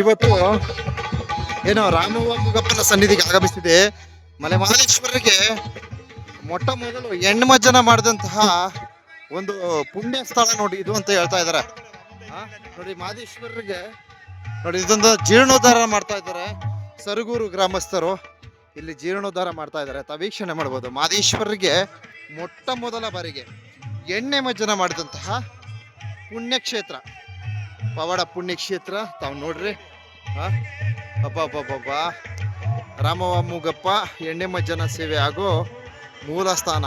ಇವತ್ತು ಏನೋ ರಾಮವ ಮುಗಪ್ಪನ ಸನ್ನಿಧಿಗೆ ಆಗಮಿಸಿದೆ ಮಲೆ ಮಹದೇಶ್ವರರಿಗೆ ಮೊಟ್ಟ ಮೊದಲು ಹೆಣ್ಮಜ್ಜನ ಮಾಡಿದಂತಹ ಒಂದು ಪುಣ್ಯ ಸ್ಥಳ ನೋಡಿ, ಇದು ಅಂತ ಹೇಳ್ತಾ ಇದ್ದಾರೆ. ನೋಡಿ ಮಹದೇಶ್ವರರಿಗೆ ನೋಡಿ, ಇದೊಂದು ಜೀರ್ಣೋದ್ಧಾರ ಮಾಡ್ತಾ ಇದ್ದಾರೆ. ಸರಗೂರು ಗ್ರಾಮಸ್ಥರು ಇಲ್ಲಿ ಜೀರ್ಣೋದ್ಧಾರ ಮಾಡ್ತಾ ಇದ್ದಾರೆ. ವೀಕ್ಷಣೆ ಮಾಡ್ಬೋದು. ಮಹದೇಶ್ವರರಿಗೆ ಮೊಟ್ಟ ಮೊದಲ ಬಾರಿಗೆ ಎಣ್ಣೆ ಮಜ್ಜನ ಮಾಡಿದಂತಹ ಪುಣ್ಯಕ್ಷೇತ್ರ. ಪವಾಡ ಪುಣ್ಯಕ್ಷೇತ್ರ ತಾವು ನೋಡ್ರಿ. ಹಾ ಅಬ್ಬ ಅಬ್ಬ ಅಬ್ಬ ರಾಮವ ಮೂಗಪ್ಪ ಎಣ್ಣೆ ಮಜ್ಜನ ಸೇವೆ ಹಾಗೂ ಮೂಲ ಸ್ಥಾನ.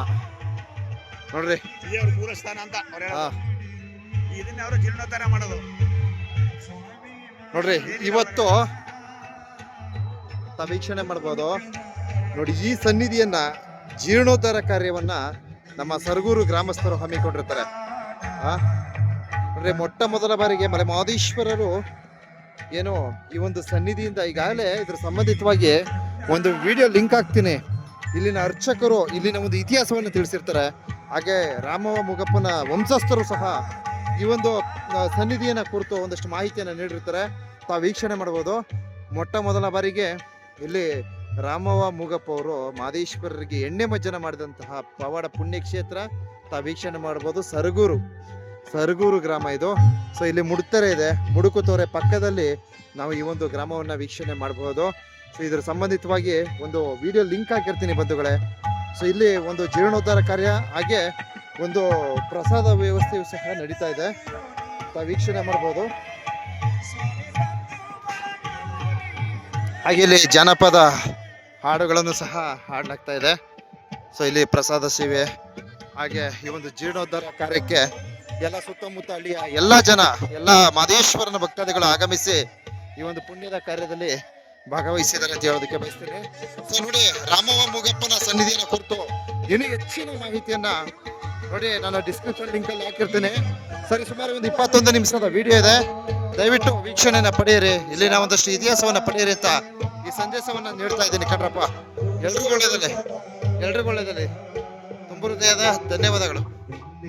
ನೋಡ್ರಿ. ಮೂಲ ಸ್ಥಾನ ಅಂತ ಇದನ್ನ ಅವರು ಜೀರ್ಣೋದ್ಧಾರ ಮಾಡೋದು. ನೋಡ್ರಿ ಇವತ್ತು ತಾವು ವೀಕ್ಷಣೆ ಮಾಡ್ಬೋದು. ನೋಡಿ ಈ ಸನ್ನಿಧಿಯನ್ನ ಜೀರ್ಣೋದ್ಧಾರ ಕಾರ್ಯವನ್ನ ನಮ್ಮ ಸರಗೂರು ಗ್ರಾಮಸ್ಥರು ಹಮ್ಮಿಕೊಂಡಿರ್ತಾರೆ. ನೋಡ್ರಿ ಮೊಟ್ಟ ಮೊದಲ ಬಾರಿಗೆ ಮಲೆ ಮಹದೇಶ್ವರರು ಏನು ಈ ಒಂದು ಸನ್ನಿಧಿಯಿಂದ ಈಗಾಗಲೇ ಇದ್ರ ಸಂಬಂಧಿತವಾಗಿ ಒಂದು ವಿಡಿಯೋ ಲಿಂಕ್ ಹಾಕ್ತೀನಿ. ಇಲ್ಲಿನ ಅರ್ಚಕರು, ಇಲ್ಲಿನ ಒಂದು ಇತಿಹಾಸವನ್ನು ತಿಳಿಸಿರ್ತಾರೆ. ಹಾಗೆ ರಾಮ ಮುಗಪ್ಪನ ವಂಶಸ್ಥರು ಸಹ ಈ ಒಂದು ಸನ್ನಿಧಿಯನ್ನ ಕುರಿತು ಒಂದಷ್ಟು ಮಾಹಿತಿಯನ್ನು ನೀಡಿರ್ತಾರೆ. ತಾವು ವೀಕ್ಷಣೆ ಮಾಡ್ಬೋದು. ಮೊಟ್ಟ ಮೊದಲ ಬಾರಿಗೆ ಇಲ್ಲಿ ರಾಮವ ಮೂಗಪ್ಪ ಅವರು ಮಾದೇಶ್ವರರಿಗೆ ಎಣ್ಣೆ ಮಜ್ಜನ ಮಾಡಿದಂತಹ ಪವಾಡ ಪುಣ್ಯಕ್ಷೇತ್ರ ತಾವು ವೀಕ್ಷಣೆ ಮಾಡ್ಬೋದು. ಸರಗೂರು. ಸರಗೂರು ಗ್ರಾಮ ಇದು. ಸೊ ಇಲ್ಲಿ ಮುಡ್ತರೆ ಇದೆ. ಮುಡುಕುತೋರೆ ಪಕ್ಕದಲ್ಲಿ ನಾವು ಈ ಒಂದು ಗ್ರಾಮವನ್ನ ವೀಕ್ಷಣೆ ಮಾಡಬಹುದು ಸೊ ಇದ್ರ ಸಂಬಂಧಿತವಾಗಿ ಒಂದು ವಿಡಿಯೋ ಲಿಂಕ್ ಹಾಕಿರ್ತೀನಿ ಬಂಧುಗಳೇ. ಸೊ ಇಲ್ಲಿ ಒಂದು ಜೀರ್ಣೋದ್ಧಾರ ಕಾರ್ಯ ಹಾಗೆ ಒಂದು ಪ್ರಸಾದ ವ್ಯವಸ್ಥೆಯು ಸಹ ನಡೀತಾ ಇದೆ. ವೀಕ್ಷಣೆ ಮಾಡ್ಬೋದು. ಹಾಗೆ ಇಲ್ಲಿ ಜಾನಪದ ಹಾಡುಗಳನ್ನು ಸಹ ಹಾಡಲಾಗ್ತಾ ಇದೆ. ಸೊ ಇಲ್ಲಿ ಪ್ರಸಾದ ಸೇವೆ ಹಾಗೆ ಈ ಒಂದು ಜೀರ್ಣೋದ್ಧಾರ ಕಾರ್ಯಕ್ಕೆ ಎಲ್ಲ ಸುತ್ತಮುತ್ತ ಹಳ್ಳಿಯ ಎಲ್ಲ ಜನ, ಎಲ್ಲ ಮಾದೇಶ್ವರನ ಭಕ್ತಾದಿಗಳು ಆಗಮಿಸಿ ಈ ಒಂದು ಪುಣ್ಯದ ಕಾರ್ಯದಲ್ಲಿ ಭಾಗವಹಿಸಿದ್ದಾರೆ ಅಂತ ಹೇಳೋದಕ್ಕೆ ಬಯಸ್ತೇನೆ. ಸೊ ನೋಡಿ ರಾಮವ ಮುಗಪ್ಪನ ಸನ್ನಿಧಿಯನ್ನು ಕುರಿತು ಇನ್ನೂ ಹೆಚ್ಚಿನ ಮಾಹಿತಿಯನ್ನ ನೋಡಿ ನಾನು ಡಿಸ್ಕ್ರಿಪ್ಷನ್ ಲಿಂಕ್ ಅಲ್ಲಿ ಹಾಕಿರ್ತೇನೆ. ಸರಿ ಸುಮಾರು ಒಂದು ಇಪ್ಪತ್ತೊಂದು ನಿಮಿಷದ ವಿಡಿಯೋ ಇದೆ. ದಯವಿಟ್ಟು ವೀಕ್ಷಣೆಯನ್ನ ಪಡೆಯಿರಿ. ಇಲ್ಲಿನ ಒಂದಷ್ಟು ಇತಿಹಾಸವನ್ನ ಪಡೆಯಿರಿ ಅಂತ ಈ ಸಂದೇಶವನ್ನ ನೀಡ್ತಾ ಇದ್ದೀನಿ. ಕಣ್ರಪ್ಪ, ಎಲ್ರಿಗೂ ಒಳ್ಳೇದಲ್ಲಿ ಎಲ್ರಿಗೂ ಒಳ್ಳೇದಲ್ಲಿ ತುಂಬ ಹೃದಯದ ಧನ್ಯವಾದಗಳು.